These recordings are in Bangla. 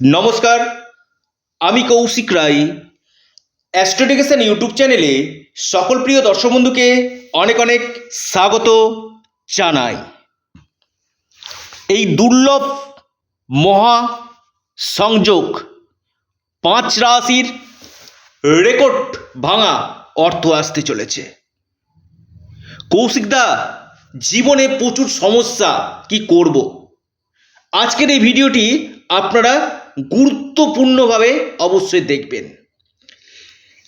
নমস্কার, আমি কৌশিক রায়। অ্যাস্ট্রোডিকেশন ইউটিউব চ্যানেলে সকল প্রিয় দর্শক বন্ধুকে অনেক অনেক স্বাগত জানাই। এই দুর্লভ মহা সংযোগ পাঁচ রাশির রেকর্ড ভাঙা অর্থ আসতে চলেছে। কৌশিকদা জীবনে প্রচুর সমস্যা কি করব? আজকের এই ভিডিওটি আপনারা গুরুত্বপূর্ণভাবে অবশ্যই দেখবেন।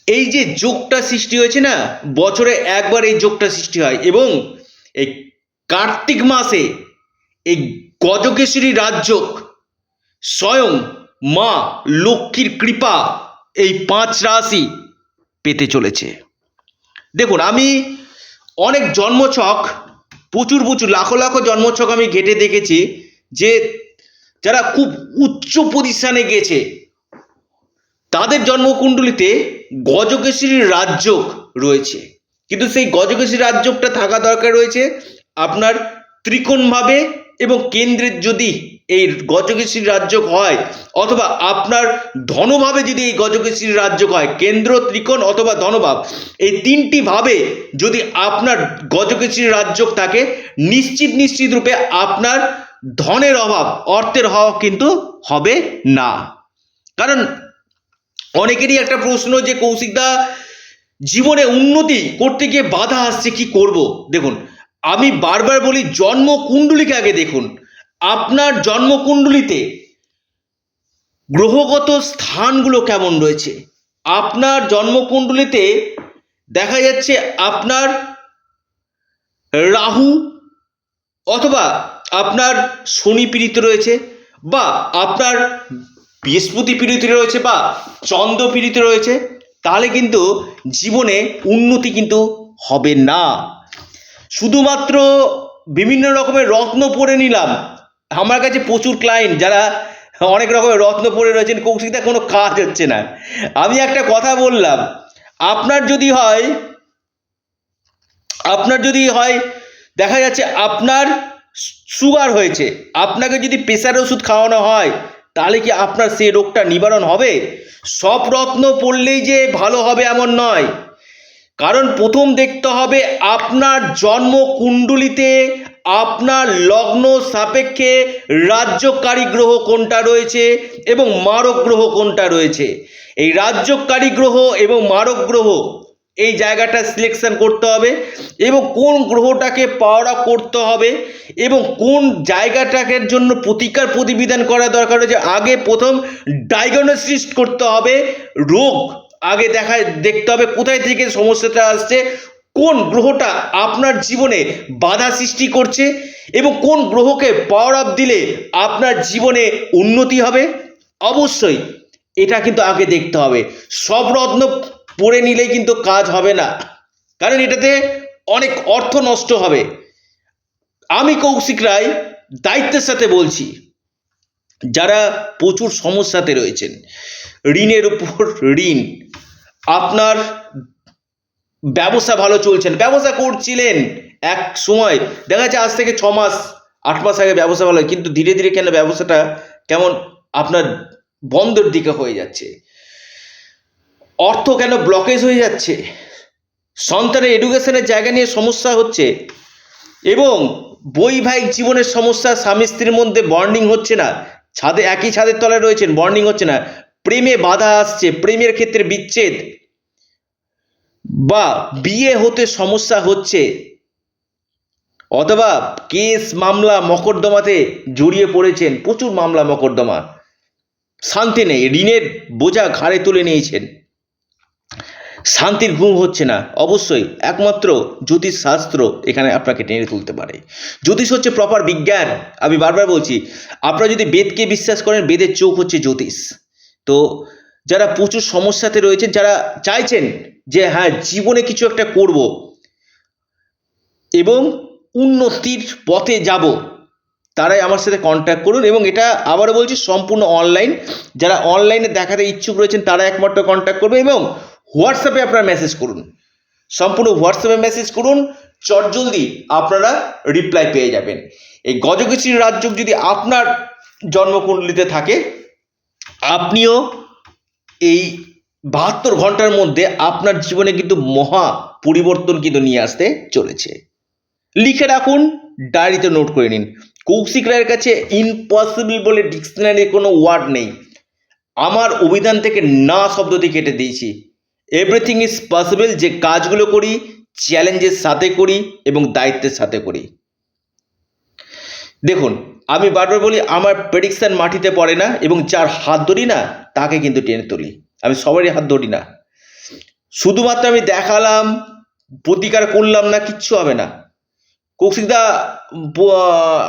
এই যে যোগটা সৃষ্টি হয়েছে না, বছরে একবার এই যোগটা সৃষ্টি হয় এবং এই কার্তিক মাসে এই গজকেশরী রাজযোগ স্বয়ং মা লক্ষ্মীর কৃপা এই পাঁচ রাশি পেতে চলেছে। দেখুন, আমি অনেক জন্মছক, প্রচুর প্রচুর, লাখো লাখো জন্মছক আমি ঘেটে দেখেছি যে যারা খুব উচ্চ পজিশনে গেছে তাদের জন্মকুণ্ডলিতে গজকেশরী রাজযোগ রয়েছে। কিন্তু সেই গজকেশরী রাজযোগটা থাকা দরকার রয়েছে আপনার ত্রিকোণভাবে এবং কেন্দ্রের যদি এই গজকেশরী রাজযোগ হয়, অথবা আপনার ধনভাবে যদি এই গজকেশরী রাজযোগ হয়, কেন্দ্র, ত্রিকোণ অথবা ধনভাব, এই তিনটি ভাবে যদি আপনার গজকেশরী রাজযোগ থাকে, নিশ্চিত নিশ্চিত রূপে আপনার ধনের অভাব, অর্থের হওয়া কিন্তু হবে না। কারণ অনেকেরই একটা প্রশ্ন যে কৌশিকদা জীবনে উন্নতি করতে গিয়ে বাধা আসছে, কি করব? দেখুন, আমি বারবার বলি জন্ম কুণ্ডলীকে আগে দেখুন। আপনার জন্মকুণ্ডলিতে গ্রহগত স্থানগুলো কেমন রয়েছে? আপনার জন্মকুণ্ডলিতে দেখা যাচ্ছে আপনার রাহু অথবা আপনার শনি পীড়িত রয়েছে বা আপনার বৃহস্পতি পীড়িত রয়েছে বা চন্দ্র পীড়িত রয়েছে, তাহলে কিন্তু জীবনে উন্নতি কিন্তু হবে না। শুধুমাত্র বিভিন্ন রকমের রত্ন পরে নিলাম। আমার কাছে প্রচুর ক্লায়েন্ট যারা অনেক রকমের রত্ন পরে রয়েছেন কৌশিকটা কোনো কাজ হচ্ছে না। আমি একটা কথা বললাম, আপনার যদি হয়, আপনার যদি হয়, দেখা যাচ্ছে আপনার সুগার হয়েছে। আপনাকে যদি প্রেশার ওষুধ খাওয়ানো হয়, তাহলে কি আপনার সেই রোগটা নিবারণ হবে? সব রত্ন পড়লেই যে ভালো হবে এমন নয়। কারণ প্রথম দেখতে হবে আপনার জন্ম কুণ্ডলিতে আপনার লগ্ন সাপেক্ষে রাজ্যকারী গ্রহ কোনটা রয়েছে এবং মারক গ্রহ কোনটা রয়েছে। এই রাজ্যকারী গ্রহ এবং মারক গ্রহ এই জায়গাটা সিলেকশন করতে হবে এবং কোন গ্রহটাকে পাওয়ার আপ করতে হবে এবং কোন জায়গাটাকের জন্য প্রতিকার প্রতিবিধান করা দরকার হচ্ছে আগে প্রথম ডায়াগনোসিস করতে হবে, রোগ আগে দেখা, দেখতে হবে কোথায় থেকে সমস্যাটা আসছে, কোন গ্রহটা আপনার জীবনে বাধা সৃষ্টি করছে এবং কোন গ্রহকে পাওয়ার আপ দিলে আপনার জীবনে উন্নতি হবে। অবশ্যই এটা কিন্তু আগে দেখতে হবে। সব রত্ন পড়ে নিলেই কিন্তু কাজ হবে না। কারণ এটাতে অনেক অর্থ নষ্ট হবে। আমি কৌশিক রায় দায়িত্বের সাথে বলছি, যারা প্রচুর সমস্যাতে রয়েছেন, ঋণের উপর ঋণ, আপনার ব্যবসা ভালো চলছেন ব্যবসা করছিলেন এক সময়, দেখা যাচ্ছে আজ থেকে ছ মাস, আট মাস আগে ব্যবসা ভালো কিন্তু ধীরে ধীরে কেন ব্যবসাটা কেমন আপনার বন্ধের দিকে হয়ে যাচ্ছে? অর্থ কেন ব্লকেজ হয়ে যাচ্ছে? সন্তানের এডুকেশনের জায়গা নিয়ে সমস্যা হচ্ছে এবং বৈবাহিক জীবনের সমস্যা, স্বামী স্ত্রীর মধ্যে বন্ডিং হচ্ছে না। ছাদে একই ছাদের তলায় রয়েছেন বন্ডিং হচ্ছে না। প্রেমে বাধা আসছে, প্রেমের ক্ষেত্রে বিচ্ছেদ বা বিয়ে হতে সমস্যা হচ্ছে অথবা কেস, মামলা, মকদ্দমাতে জড়িয়ে পড়েছেন, প্রচুর মামলা, মকদ্দমা। শান্তি নেই, ঋণের বোঝা ঘাড়ে তুলে নিয়েছেন। শান্তির ঘুম হচ্ছে না। অবশ্যই একমাত্র জ্যোতিষ শাস্ত্র এখানে আপনাকে টেনে তুলতে পারে। জ্যোতিষ হচ্ছে প্রপার বিজ্ঞান। আমি বারবার বলছি, আপনারা যদি বেদকে বিশ্বাস করেন, বেদের চোখ হচ্ছে জ্যোতিষ। তো যারা প্রচুর সমস্যাতে রয়েছেন, যারা চাইছেন যে হ্যাঁ জীবনে কিছু একটা করব এবং উন্নতির পথে যাব, তারাই আমার সাথে কন্ট্যাক্ট করুন এবং এটা আবারও বলছি, সম্পূর্ণ অনলাইন যারা অনলাইনে দেখাতে ইচ্ছুক রয়েছেন, তারা একমাত্র কন্ট্যাক্ট করবে এবং হোয়াটসঅ্যাপে আপনারা মেসেজ করুন। সম্পূর্ণ হোয়াটসঅ্যাপে মেসেজ করুন চটজলদি আপনারা রিপ্লাই পেয়ে যাবেন। এই গজকেশরী রাজযোগ যদি আপনার জন্মকুণ্ডলিতে থাকে, আপনিও এই বাহাত্তর ঘণ্টার মধ্যে আপনার জীবনে কিন্তু মহা পরিবর্তন কিন্তু নিয়ে আসতে চলেছে। লিখে রাখুন, ডায়েরিতে নোট করে নিন। কৌশিক রায়ের কাছে ইম্পসিবল বলে ডিকশনারি কোনো ওয়ার্ড নেই। আমার অভিধান থেকে না শব্দটি কেটে দিয়েছি। এভরিথিং ইজ পসিবল যে কাজগুলো করি চ্যালেঞ্জের সাথে করি এবং দায়িত্বের সাথে করি। দেখুন, আমি বারবার বলি, আমার প্রেডিকশান মাটিতে পড়ে না এবং যার হাত ধরি না, তাকে কিন্তু টেনে তুলি। আমি সবারই হাত ধরি না। শুধুমাত্র আমি দেখালাম, প্রতিকার করলাম না, কিচ্ছু হবে না। কৌশিকদা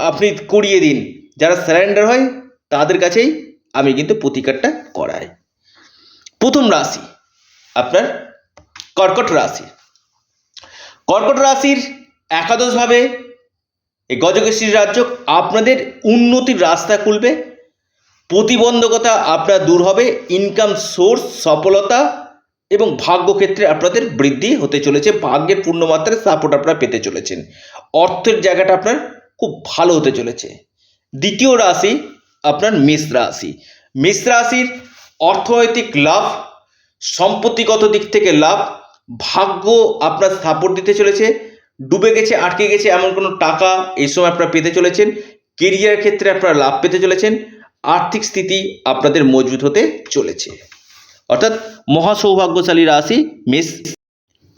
আপনি করিয়ে দিন। যারা স্যারেন্ডার হয়, তাদের কাছেই আমি কিন্তু প্রতিকারটা করাই। প্রথম রাশি। আপনার কর্কট রাশি। কর্কট রাশির একাদশভাবে এই গজকেশরী রাজ্য আপনাদের উন্নতির রাস্তা খুলবে, প্রতিবন্ধকতা আপনার দূর হবে ইনকাম সোর্স সফলতা এবং ভাগ্যক্ষেত্রে আপনাদের বৃদ্ধি হতে চলেছে, ভাগ্যের পূর্ণমাত্রায় সাপোর্ট আপনারা পেতে চলেছেন। অর্থের জায়গাটা আপনার খুব ভালো হতে চলেছে। দ্বিতীয় রাশি আপনার মেষ রাশি। মেষ রাশির অর্থনৈতিক লাভ সম্পত্তিগত দিক থেকে লাভ, ভাগ্য আপনার সাপোর্ট দিতে চলেছে, ডুবে গেছে, আটকে গেছে এমন কোনো টাকা এই সময় আপনারা পেতে চলেছেন কেরিয়ার ক্ষেত্রে আপনারা লাভ পেতে চলেছেন, আর্থিক স্থিতি আপনাদের মজবুত হতে চলেছে। অর্থাৎ মহা সৌভাগ্যশালী রাশি মেষ।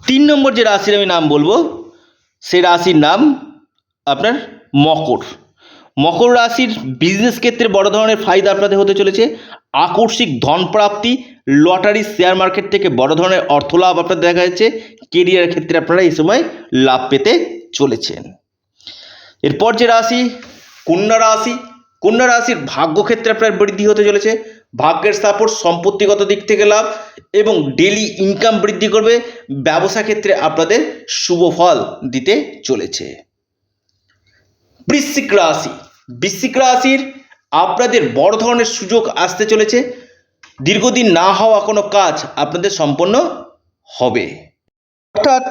তিন নম্বর যে রাশির আমি নাম বলব সেই রাশির নাম আপনার মকর। মকর রাশির বিজনেস ক্ষেত্রে বড় ধরনের ফায়দা আপনাদের হতে চলেছে, আকস্মিক ধন প্রাপ্তি লটারি শেয়ার মার্কেট থেকে বড় ধরনের অর্থ লাভ আপনাদের দেখা যাচ্ছে। কেরিয়ার ক্ষেত্রে আপনারা এই সময় লাভ পেতে চলেছেন। এরপর যে রাশি, কন্যা রাশি। কন্যা রাশির ভাগ্য ক্ষেত্রে আপনার বৃদ্ধি হতে চলেছে। ভাগ্যের সাপোর্ট সম্পত্তিগত দিক থেকে লাভ এবং ডেলি ইনকাম বৃদ্ধি করবে। ব্যবসা ক্ষেত্রে আপনাদের শুভ ফল দিতে চলেছে। বৃশ্চিক রাশি। বৃশ্চিক রাশির আপনাদের বড় ধরনের সুযোগ আসতে চলেছে। দীর্ঘদিন না হওয়া কোনো কাজ আপনাদের সম্পন্ন হবে। অর্থাৎ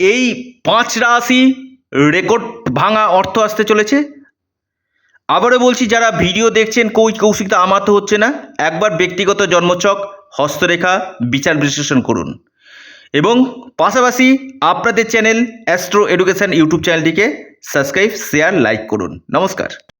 এই পাঁচ রাশি রেকর্ড ভাঙা অর্থ আসতে চলেছে। আবারও বলছি, যারা ভিডিও দেখছেন কই কৌশিকতা আমার তো হচ্ছে না। একবার ব্যক্তিগত জন্মচক হস্তরেখা, বিচার বিশ্লেষণ করুন। এবং পাশাপাশি আপনাদের চ্যানেল অ্যাস্ট্রো এডুকেশন ইউটিউব চ্যানেলটিকে সাবস্ক্রাইব, শেয়ার, লাইক করুন। নমস্কার।